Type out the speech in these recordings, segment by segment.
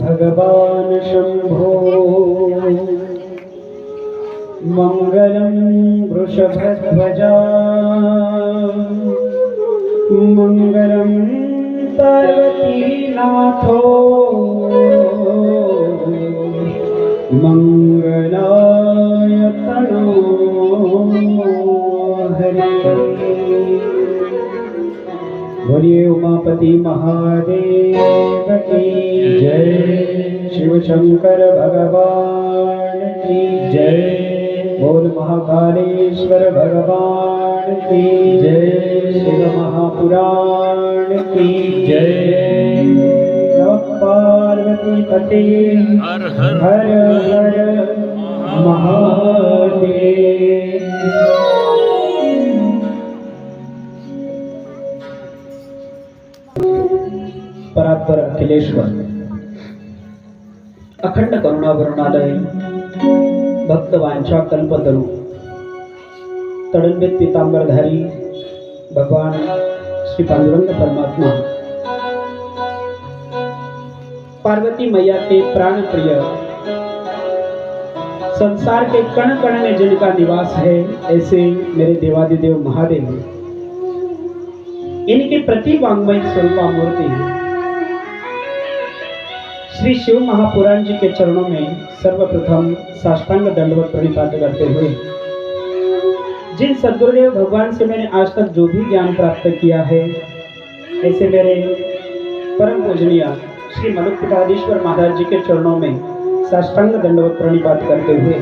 भगवान शंभो मङ्गलं वृषभध्वजा मङ्गलं पार्वतीनाथो मङ्गलाय उमापति महादेव की जय। शिव शंकर भगवान की जय। बोल महाकालेश्वर भगवान की जय। शिव महापुराण की जय। पार्वती पते। हर हर हर महादेव। परात्पर अखिलेश्वर। अखंड करुणा वरुणालय भक्त वांछा कल्पतरू। तडंबित पितांबरधारी, भगवान श्री पांडुरंग परमात्मा। पार्वती मैया के प्राण प्रिय संसार के कण कण में जिनका निवास है, ऐसे मेरे देवादिदेव महादेव। इनके प्रति वांग्मय स्वरूपा मूर्ति श्री शिव महापुराण जी के चरणों में सर्वप्रथम साष्टांग दंडवत प्रणिपात करते हुए, जिन सदगुरुदेव भगवान से मैंने आज तक जो भी ज्ञान प्राप्त किया है, ऐसे मेरे परम पूजनीय श्री मनुक पिताधीश्वर महाराज जी के चरणों में साष्टांग दंडवत प्रणिपात करते हुए,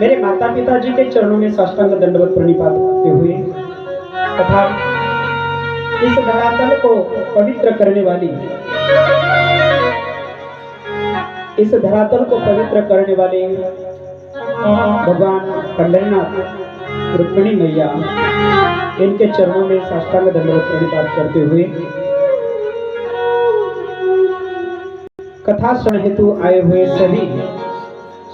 मेरे माता पिता जी के चरणों में साष्टांग दंडवत प्रणिपात करते हुए, तथा इस धरातल को पवित्र करने वाली इस धरातल को पवित्र करने वाले भगवान कल्याणनाथ रुक्मिणी मैया इनके चरणों में साष्टांग दंडवत प्रणिपात करते हुए कथा श्रवण हेतु आए हुए सभी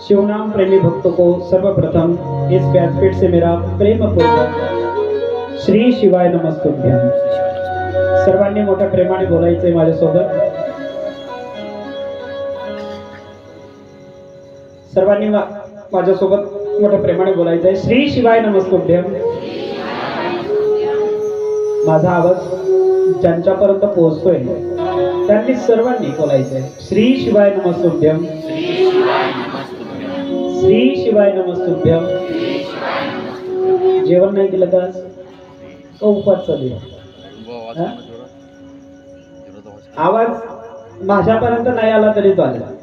शिवनाम प्रेमी भक्तों को सर्वप्रथम इस व्यासपीठ से मेरा प्रेम पूर्वक श्री शिवाय नमस्तुभ्य सर्वांनी मोठ्या प्रेमाने बोलायचंय माझ्यासोबत। सर्वांनी माझ्यासोबत मोठ्या प्रेमाने बोलायचंय श्री शिवाय नमस्तुभ्यम. माझा आवाज ज्यांच्यापर्यंत पोहोचतोय त्यांनी सर्वांनी बोलायचंय. श्री शिवाय नमस्तुभ्यम. श्री शिवाय नमस्तुभ्यम. जेवण नाही केलं तर आहे? हा? आवाज माझ्यापर्यंत नाही आला तरी चालेल.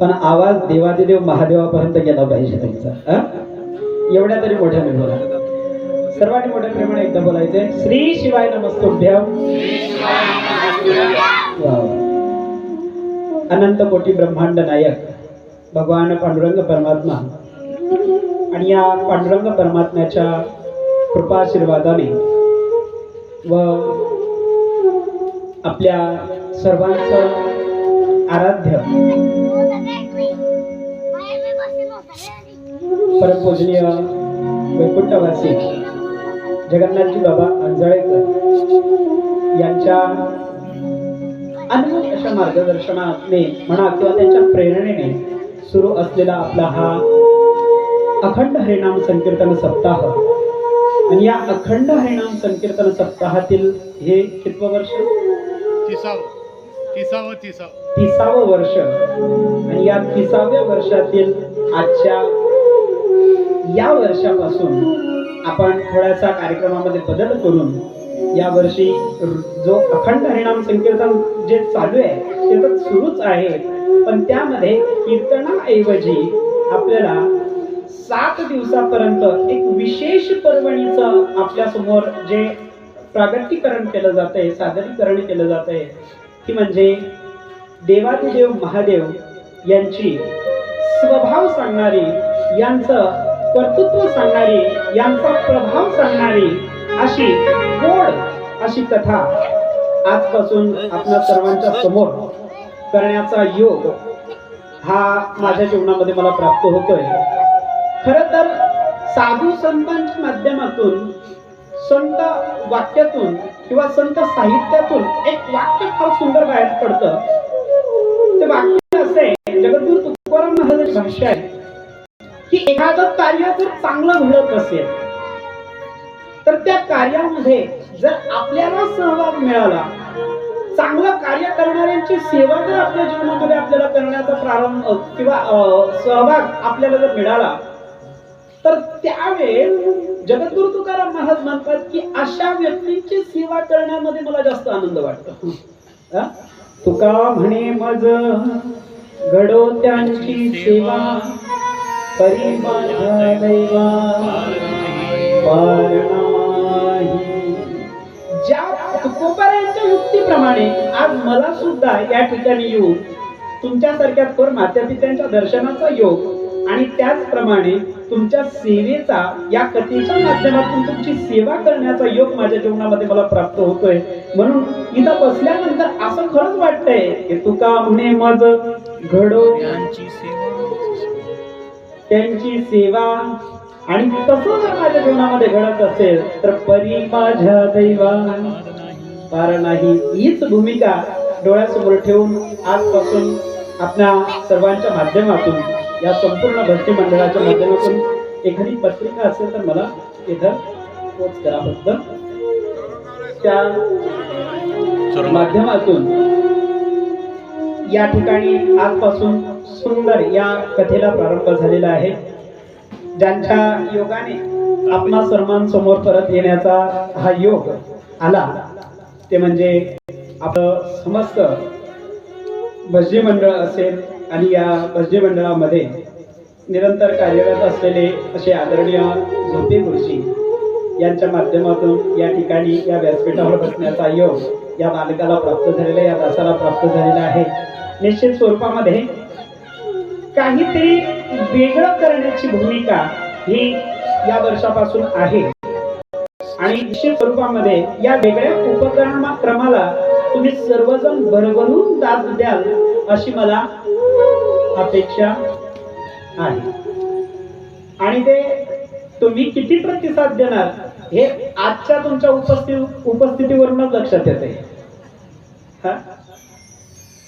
पण आवाज देवादिदेव महादेवापर्यंत गेला पाहिजे त्यांचा एवढ्या तरी मोठ्याने बोला सर्वांनी मोठ्या प्रेमाने एकदा बोलायचे श्री शिवाय नमस्तुभ्यम अनंत कोटी ब्रह्मांड नायक भगवान पांडुरंग परमात्मा. आणि या पांडुरंग परमात्म्याच्या कृपाशीर्वादाने व आपल्या सर्वांचं आराध्य परमपूजनीय वैकुंठवासी जगन्नाथजी बाबा अंजळेकर यांच्या अनेक अशा मार्गदर्शनाने म्हणा किंवा त्यांच्या प्रेरणेने सुरू असलेला आपला हा अखंड हरिनाम संकीर्तन सप्ताह. आणि या अखंड हरिनाम संकीर्तन सप्ताहातील हे कितवं वर्ष? तिसावं. तिसावं तिसावं. तिसावं वर्ष. आणि या तिसाव्या वर्षातील आजच्या या वर्षापासून आपण थोड्यासा कार्यक्रमामध्ये बदल करून या वर्षी जो अखंड हरिणाम संकीर्तन जे चालू आहे ते तर सुरूच आहे. पण त्यामध्ये कीर्तनाऐवजी आपल्याला सात दिवसापर्यंत एक विशेष पर्वणीचं आपल्यासमोर जे प्रागतीकरण केलं जात आहे सादरीकरण केलं जात आहे ती म्हणजे देवादिदेव महादेव यांची स्वभाव सांगणारी यांचं कर्तृत्व सांगणारी यांचा प्रभाव सांगणारी अशी गोड अशी कथा आजपासून आपल्या सर्वांच्या समोर करण्याचा योग हा माझ्या जीवनामध्ये मला प्राप्त होतोय. खर तर साधू संतांच्या माध्यमातून संत वाक्यातून किंवा संत साहित्यातून एक वाक्य फार सुंदर बाहेर पडतं. आहे जगद्गुरु तुकाराम महाराजांची भाष्य आहे की एखादं कार्य जर चांगलं घडत असेल तर त्या कार्यामध्ये जर आपल्याला सहभाग मिळाला चांगलं कार्य करणाऱ्यांची सेवा जर आपल्या जीवनामध्ये आपल्याला करण्याचा प्रारंभ किंवा सहभाग आपल्याला जर मिळाला तर त्यावेळेस जगद्गुरु तुकाराम महाराज म्हणतात की अशा व्यक्तींची सेवा करण्यामध्ये मला जास्त आनंद वाटतो. तुका म्हणे मज घडो त्यांची सेवा परी दैवा ज्या तुकोबारायांच्या युक्तीप्रमाणे आज मला सुद्धा या ठिकाणी येऊन तुमच्यासारख्या थोर मातापित्यांच्या दर्शनाचा योग आणि त्याचप्रमाणे तुमच्या सेवेचा या कथेच्या माध्यमातून तुमची सेवा करण्याचा योग माझ्या जीवनामध्ये मला प्राप्त होतोय. म्हणून इथं बसल्यानंतर असं खरंच वाटतंय की तुका म्हणे माझं घडो. त्यांची सेवा. आणि तसं जर माझ्या जीवनामध्ये घडत असेल तर परी माझ्या दैवा पार नाही हीच भूमिका डोळ्यासमोर ठेवून आजपासून आपल्या सर्वांच्या माध्यमातून या संपूर्ण भक्ती मंडळाच्या माध्यमातून एखादी पत्रिका असेल तर मला इथं पोच करा फक्त. त्या माध्यमातून या ठिकाणी आजपासून सुंदर या कथेला प्रारंभ झालेला आहे. ज्यांच्या योगाने आपणा सर्वांसमोर परत येण्याचा हा योग आला ते म्हणजे आपलं समस्त भजनी मंडळ असेल आणि या भजनी मंडळामध्ये निरंतर कार्यरत असलेले असे आदरणीय झोपे गुरुजी यांच्या माध्यमातून या ठिकाणी या व्यासपीठावर बसण्याचा योग या बालकाला प्राप्त झालेला या दासाला प्राप्त झालेला आहे. निश्चित स्वरूपामध्ये. काहीतरी वेगळं करण्याची भूमिका ही या वर्षापासून आहे. आणि निश्चित स्वरूपामध्ये या वेगळ्या उपक्रमाक्रमाला तुम्ही सर्वजण भरभरून दाद द्याल अशी मला अपेक्षा आहे. आणि ते तुम्ही किती प्रतिसाद देणार हे आजच्या तुमच्या उपस्थित उपस्थितीवरूनच लक्षात येते हा?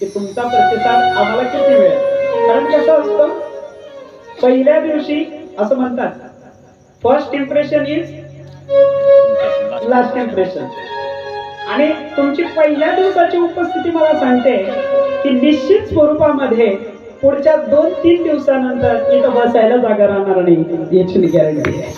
की तुमचा प्रतिसाद आम्हाला किती मिळेल? कारण कसं असतं पहिल्या दिवशी असं म्हणतात first impression is last impression आणि तुमची पहिल्या दिवसाची उपस्थिती मला सांगते की निश्चित स्वरूपामध्ये पुढच्या दोन तीन दिवसानंतर इथं बसायला जागा राहणार नाही. याची गॅरंटी आहे.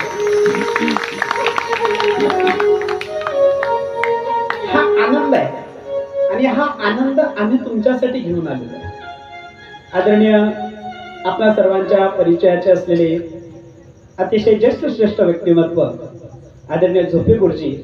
आनंद आम्ही तुमच्यासाठी घेऊन आलेलो आहे. आदरणीय आपल्या सर्वांच्या परिचयाचे असलेले अतिशय ज्येष्ठ श्रेष्ठ व्यक्तिमत्व आदरणीय झोपे गुरुजी